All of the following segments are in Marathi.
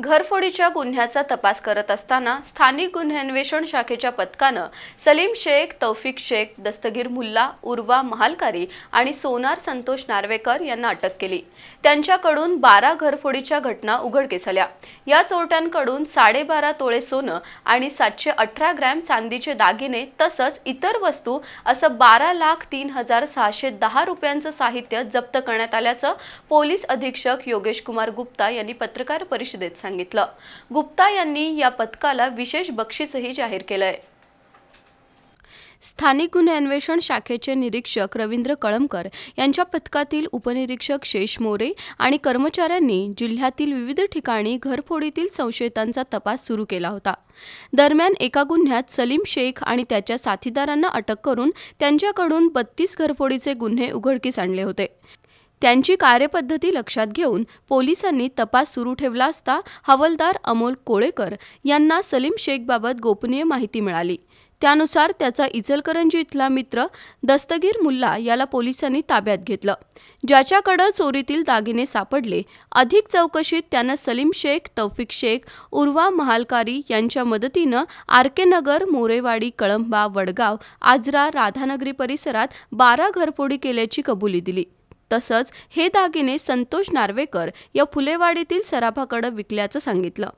घरफोडीच्या गुन्ह्याचा तपास करत असताना स्थानिक गुन्हे अन्वेषण शाखेच्या पथकानं सलीम शेख तौफिक शेख दस्तगीर मुल्ला उर्वा महालकारी आणि सोनार संतोष नार्वेकर यांना अटक केली. त्यांच्याकडून बारा घरफोडीच्या घटना उघडकीस आल्या या चोरट्यांकडून साडेबारा तोळे सोनं आणि सातशे अठरा ग्रॅम चांदीचे दागिने तसंच इतर वस्तू असं बारा लाख तीन हजार सहाशे दहा रुपयांचं साहित्य जप्त करण्यात आल्याचं पोलीस अधीक्षक योगेश कुमार गुप्ता यांनी पत्रकार परिषदेत सांगितलं. गुप्ता यांनी या पथकाला विशेष बक्षीसही जाहीर केलंय. स्थानिक गुन्हे अन्वेषण शाखेचे निरीक्षक रवींद्र कळमकर यांच्या पथकातील उपनिरीक्षक शेष मोरे आणि कर्मचाऱ्यांनी जिल्ह्यातील विविध ठिकाणी घरफोडीतील संशयितांचा तपास सुरू केला होता. दरम्यान एका गुन्ह्यात सलीम शेख आणि त्याच्या साथीदारांना अटक करून त्यांच्याकडून बत्तीस घरफोडीचे गुन्हे उघडकीस आणले होते. त्यांची कार्यपद्धती लक्षात घेऊन पोलिसांनी तपास सुरू ठेवला असता हवालदार अमोल कोळेकर यांना सलीम शेखबाबत गोपनीय माहिती मिळाली. त्यानुसार त्याचा इचलकरंजी इथला मित्र दस्तगीर मुल्ला याला पोलिसांनी ताब्यात घेतलं. ज्याच्याकडं चोरीतील दागिने सापडले अधिक चौकशीत त्यानं सलीम शेख तौफिक शेख उर्वा महालकारी यांच्या मदतीनं आर के नगर मोरेवाडी कळंबा वडगाव आजरा राधानगरी परिसरात बारा घरफोडी केल्याची कबुली दिली. तसंच हे दागिने संतोष नार्वेकर या फुलेवाडीतील सराफाकडे विकल्याचं सांगितलं.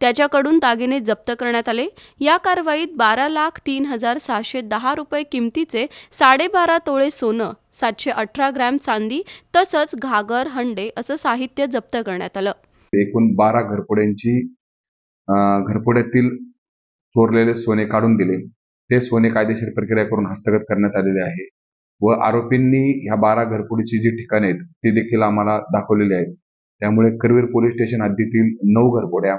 त्याच्याकडून दागिने जप्त करण्यात आले. या कारवाईत बारा लाख तीन हजार सहाशे दहा रुपये किमतीचे साडेबारा तोळे सोनं सातशे अठरा ग्रॅम चांदी तसंच घागर हंडे असं साहित्य जप्त करण्यात आलं. एकूण बारा घरपुड्यांची घरपुड्यातील घरफोड्यातील चोरलेले सोने काढून दिले. ते सोने कायदेशीर प्रक्रिया करून हस्तगत करण्यात आलेले आहे. व आरोपींनी ह्या बारा घरफोडीची जी ठिकाणे आहेत ती देखील आम्हाला दाखवलेली आहेत. त्यामुळे करवीर पोलीस स्टेशन हद्दीतील नऊ घरफोड्या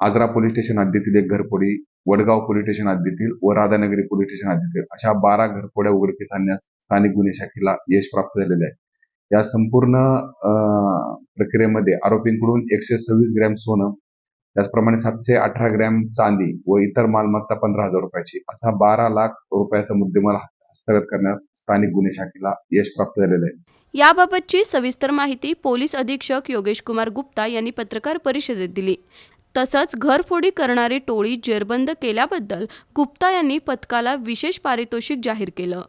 आजरा पोलीस स्टेशन हद्दीतील एक घरफोडी वडगाव पोलीस स्टेशन हद्दीतील व राधानगरी पोलीस स्टेशन हद्दीतील अशा बारा घरफोड्या उघडकीस आणण्यास स्थानिक गुन्हे शाखेला यश प्राप्त झालेले आहे. या संपूर्ण अं, प्रक्रियेमध्ये आरोपींकडून एकशे सव्वीस ग्रॅम सोनं त्याचप्रमाणे सातशे अठरा ग्रॅम चांदी व इतर मालमत्ता पंधरा हजार रुपयाची असा बारा लाख रुपयाचा मुद्देमाल हस्तगत करण्यात स्थानिक गुन्हे शाखेला यश प्राप्त झालेलं आहे. याबाबतची सविस्तर माहिती पोलीस अधीक्षक योगेश कुमार गुप्ता यांनी पत्रकार परिषदेत दिली. तसंच घरफोडी करणारी टोळी जेरबंद केल्याबद्दल गुप्ता यांनी पथकाला विशेष पारितोषिक जाहीर केलं.